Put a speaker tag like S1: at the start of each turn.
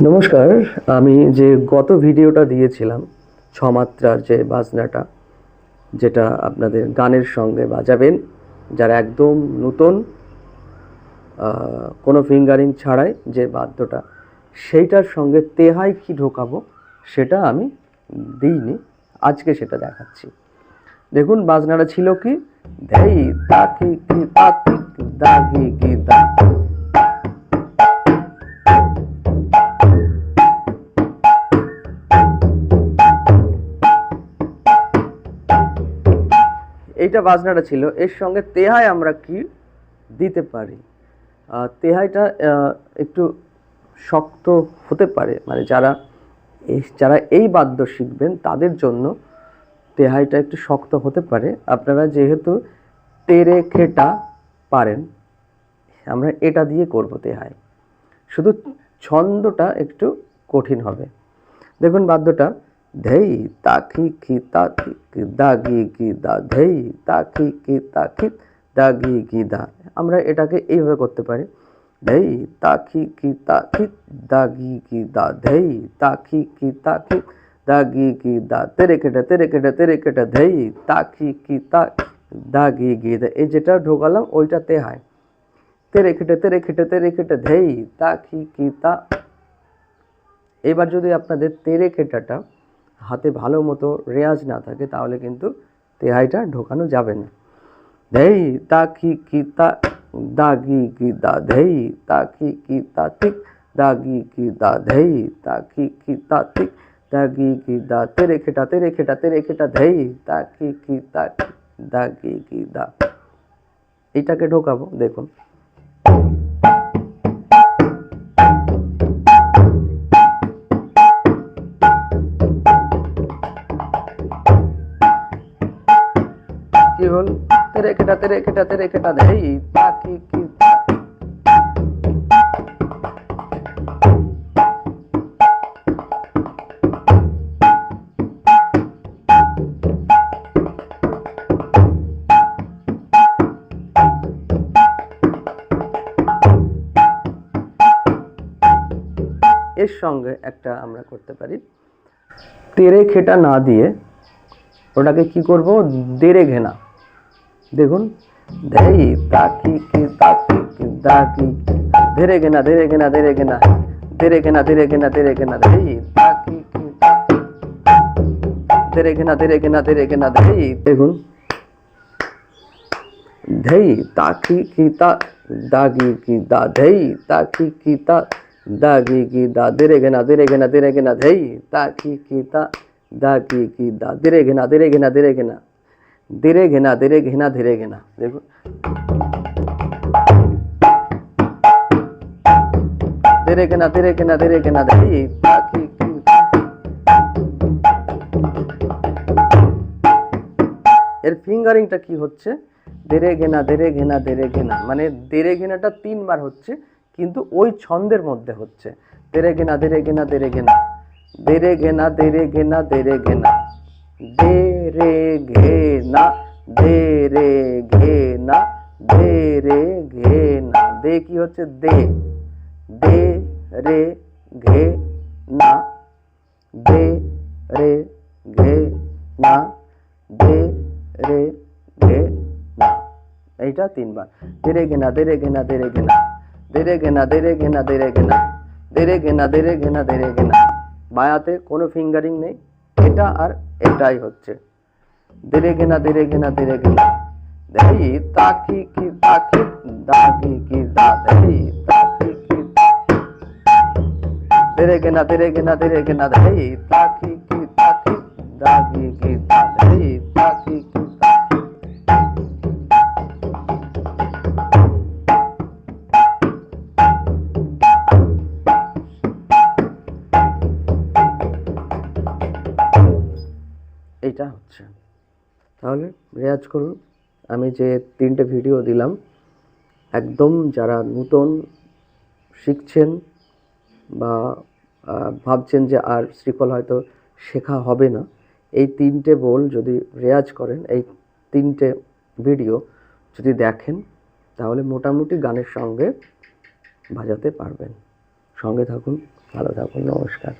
S1: নমস্কার, আমি যে গত ভিডিওটা দিয়েছিলাম, ছমাত্রার যে বাজনাটা, যেটা আপনাদের গানের সঙ্গে বাজাবেন, যারা একদম নতুন কোনো ফিঙ্গারিং ছাড়াই যে বাদ্যটা, সেইটার সঙ্গে তেহাই কি ঢোকাবো, সেটা আমি দিইনি, আজকে সেটা দেখাচ্ছি। দেখুন, বাজনাটা ছিল কি? দেই তাকি কি কি দাগি কি দা এইটা বাজনাটা ছিল। এর সঙ্গে তেহাই আমরা কি দিতে পারি? তেহাইটা একটু শক্ত হতে পারে। মানে যারা যারা এই বাদ্য শিখবেন, তাদের জন্য তেহাইটা একটু শক্ত হতে পারে। আপনারা যেহেতু তেরে খেটা পারেন, আমরা এটা দিয়ে করব তেহাই। শুধু ছন্দটা একটু কঠিন হবে। দেখুন বাদ্যটা। ধেই তাকি কি তাকি কি দাগি কি দা ধেই তাকি কি তাকি দাগি কি দা আমরা এটাকে এইভাবে করতে পারি। ধেই তাকি কি তাকি দাগি কি দা, ধেই তাকি কি তাকি দাগি কি দা। তেরে কেটে তেরে কেটে তেরে কেটে, ধেই তাকি কি তা, দাগি গি দা। এই যেটা ঢোকালাম, ওইটাতে হয়। তেরে খেটে তেরে খেটে তেরে খেটে ধেই তাকি কি তা। এবার যদি আপনাদের তেরে খেটাটা হাতে ভালো মতো রেয়াজ না থাকে, তাহলে কিন্তু তেহাইটা ঢোকানো যাবে না। ধেই তাকি কি কি তা, দাগি কি দা ধেই তাকি কি কি তা ঠিক, দাগি কি দা ধেই তাকি কি কি তা ঠিক, দাগি কি দা তেরে খেটা তেরে খেটা তেরে খেটা, ধেই তাকি কি কি তা দাগি কি দা এটাকে ঢোকাবো, দেখুন। হল তেরে কেটা তেরে কেটা তেরে কেটা দেই তাকি কি এর সঙ্গে একটা আমরা করতে পারি। তেরে খেটা না দিয়ে ওটাকে কি করব? দেরে ঘেনা দেখুন দেই তাকি কি তাকি কি দাকি ধীরে ঘেনা ধীরে ঘেনা ধীরে ঘেনা ধীরে ঘেনা ধীরে ঘেনা ধীরে ঘেনা দেই তাকি কি তাকি ধীরে ঘেনা ধীরে ঘেনা ধীরে ঘেনা দেই দেখুন ধেই তাকি কি তা দাগি কি দা ধেই তাকি কি তা দাগি কি দা ধীরে ঘেনা ধীরে ঘেনা ধীরে ঘেনা ধেই তাকি কি তা দাগি কি দা ধীরে ঘেনা ধীরে ঘেনা ধীরে ঘেনা धीरे ঘেনা धीरे ঘেনা धीरे ঘেনা देखो धीरे ঘেনা धीरे ঘেনা धीरे ঘেনা धीरे এর ফিঙ্গারিংটা কি হচ্ছে ধীরে ঘেনা ধীরে ঘেনা ধীরে ঘেনা মানে ধীরে ঘেনাটা তিনবার হচ্ছে কিন্তু ওই ছন্দের মধ্যে হচ্ছে ধীরে ঘেনা ধীরে ঘেনা ধীরে ঘেনা ধীরে ঘেনা ধীরে ঘেনা ধীরে ঘেনা দেরে ঘেনা দেরে ঘেনা দেরে ঘেনা দে কি হচ্ছে দে দে রে ঘে না দে রে ঘে না দে রে ঘে না এইটা তিনবার দেরে ঘেনা দেরে ঘেনা দেরে ঘেনা দেরে ঘেনা দেরে ঘেনা দেরে ঘেনা দেরে ঘেনা দেরে ঘেনা দেরে ঘেনা বায়াতে কোনো ফিঙ্গারিং নেই এটা আর এটাই হচ্ছে ধীরে গেনা ধীরে গেনা ধীরে গেনা দেখি তাকি কি তাকি দাগি কি দা দেখি তাকি কি ধীরে গেনা ধীরে গেনা ধীরে গেনা দেখি তাকি এইটা হচ্ছে। তাহলে রেয়াজ করুন, আমি যে তিনটে ভিডিও দিলাম, একদম যারা নতুন শিখছেন বা ভাবছেন যে আর শ্রীফল হয়তো শেখা হবে না, এই তিনটে বোল যদি রেয়াজ করেন, এই তিনটে ভিডিও যদি দেখেন, তাহলে মোটামুটি গানের সঙ্গে বাজাতে পারবেন। সঙ্গে থাকুন, ভালো থাকুন, নমস্কার।